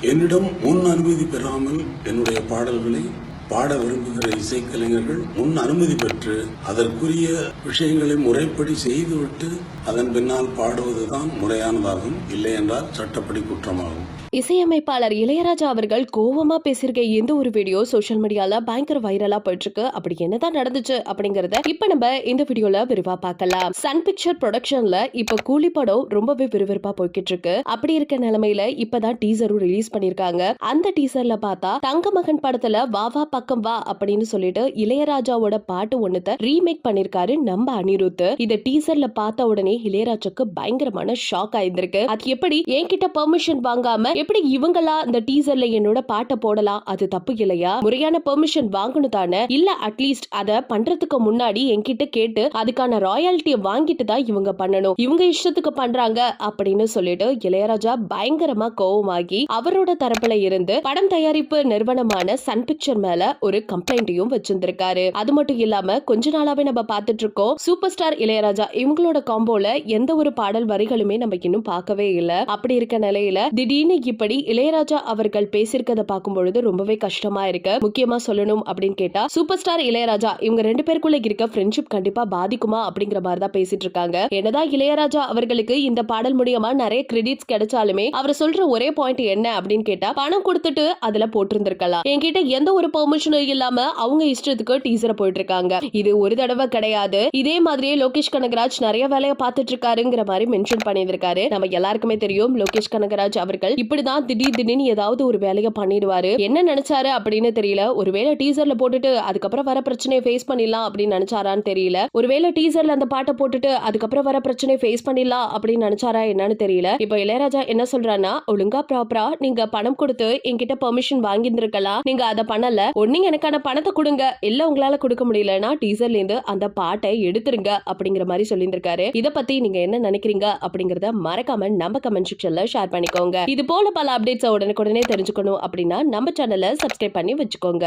என்னிடம் முன் அனுமதி பெறாமல் என்னுடைய பாடல்களை பாட விரும்புகிற இசைக்கலைஞர்கள் முன் அனுமதி பெற்று அதற்குரிய விஷயங்களை முறைப்படி செய்துவிட்டு அதன் பின்னால் பாடுவதுதான் முறையானதாகும். இல்லை என்றால் சட்டப்படி குற்றமாகும். இசையமைப்பாளர் இளையராஜா அவர்கள் கோவமா பேசியிருக்க எந்த ஒரு வீடியோ சோஷியல் மீடியால பயங்கர வைரலா போயிட்டு இருக்கு அப்படி என்னதான் நடந்துச்சு அப்படிங்கறத இப்ப நம்ம இந்த வீடியோல விரிவா பார்க்கலாம். சன் பிக்சர் ப்ரொடக்ஷன்ல இப்ப கூலி படம் ரொம்பவே விறுவிறுப்பா போய்கிட்டு இருக்கு அப்படி இருக்க நிலைமையில இப்பதான் டீசரும் ரிலீஸ் பண்ணிருக்காங்க அந்த டீசர்ல பார்த்தா தங்க மகன் படத்துல வாவா பக்கம் வா அப்படின்னு சொல்லிட்டு இளையராஜாவோட பாட்டு ஒண்ணுத்த ரீமேக் பண்ணிருக்காரு நம்ம அனிருத். இத டீசர்ல பார்த்த உடனே இளையராஜாக்கு பயங்கரமான ஷாக் ஆயிருந்திருக்கு. அது எப்படி என்கிட்ட பெர்மிஷன் வாங்காம எப்படி இவங்களா இந்த டீசர்ல என்னோட பாட்டை போடலாம்? அது தப்பு இல்லையா? முறையான பெர்மிஷன் வாங்கணும் தானே? இல்ல அட்லீஸ்ட் அத பண்றதுக்கு முன்னாடி என்கிட்ட கேட்டு அதுக்கான ராயல்ட்டியை வாங்கிட்டு தான் இவங்க பண்ணணும். இவங்க இஷ்டத்துக்கு பண்றாங்க அப்படின்னு சொல்லிட்டு இளையராஜா பயங்கரமா கோவமாகி அவரோட தரப்புல இருந்து படம் தயாரிப்பு நிறுவனமான சன் பிக்சர் மேல ஒரு கம்ப்ளைண்ட்டையும் வச்சிருந்திருக்காரு. அது மட்டும் இல்லாம கொஞ்ச நாளாவே நம்ம பார்த்துட்டு இருக்கோம் சூப்பர் ஸ்டார் இளையராஜா இவங்களோட காம்போல எந்த ஒரு பாடல் வரிகளுமே நம்ம இன்னும் பார்க்கவே இல்ல. அப்படி இருக்க நிலையில திடீர்னு இப்படி இளையராஜா அவர்கள் பேசியிருக்கதை பார்க்கும் பொழுது ரொம்பவே கஷ்டமா இருக்கு. முக்கியமா சொல்லணும் அப்படின்னு கேட்டா சூப்பர் ஸ்டார் இளையராஜா இவங்க ரெண்டு பேருக்குள்ள இருக்க ஃப்ரெண்ட்ஷிப் கண்டிப்பா பாதிக்குமா அப்படிங்கிற மாதிரி தான் பேசிட்டு இருக்காங்க என்னதான் இளையராஜா அவர்களுக்கு இந்த பாடல் மூலியமா நிறைய கிரெடிட்ஸ் கிடைச்சாலுமே அவர் சொல்ற ஒரே பாயிண்ட் என்ன அப்படின்னு கேட்டா பணம் கொடுத்துட்டு அதுல போட்டிருந்திருக்கலாம். என்கிட்ட எந்த ஒரு பெர்மிஷனும் இல்லாம அவங்க இஷ்டத்துக்கு டீசரை போயிட்டு இருக்காங்க இது ஒரு தடவை கிடையாது. இதே மாதிரியே லோகேஷ் கனகராஜ் நிறைய வேலையை பார்த்துட்டு இருக்காருங்கிற மாதிரி மென்ஷன் பண்ணியிருக்காரு நம்ம எல்லாருக்குமே தெரியும் லோகேஷ் கனகராஜ் அவர்கள் இப்படிதான் திடீர் திடீர்னு ஏதாவது ஒரு வேலையை பண்ணிடுவாரு. என்ன நினைச்சாரு அப்படின்னு தெரியல. ஒருவேளை டீசர்ல போட்டுட்டு அதுக்கப்புறம் வர பிரச்சனையை ஃபேஸ் பண்ணிடலாம் அப்படின்னு நினைச்சாரான்னு தெரியல. ஒருவேளை டீசர்ல அந்த பாட்டை போட்டுட்டு அதுக்கப்புறம் வர பிரச்சனையை ஃபேஸ் பண்ணிடலாம் அப்படின்னு நினைச்சாரா என்னன்னு தெரியல. இப்போ இளையராஜா என்ன சொல்றான்னா ஒழுங்கா ப்ராப்பரா நீங்க பணம் கொடுத்து என்கிட்ட பெர்மிஷன் வாங்கியிருந்திருக்கலாம். நீங்க அதை பண்ணல. ஒண்ணு எனக்கான பணத்தை கொடுங்க. இல்ல உங்களால கொடுக்க முடியலன்னா டீசர்ல இருந்து அந்த பாட்டை எடுத்துருங்க அப்படிங்கிற மாதிரி சொல்லியிருந்திருக்காரு. இத பத்தி நீங்க என்ன நினைக்கிறீங்க அப்படிங்கறத மறக்காம நம்ம கமெண்ட் செக்ஷன்ல ஷேர் பண்ணிக்கோங்க. இது போல பல அப்டேட்ஸ் உடனுக்குடனே தெரிஞ்சுக்கணும் அப்படின்னா நம்ம சேனலை சப்ஸ்கிரைப் பண்ணி வச்சுக்கோங்க.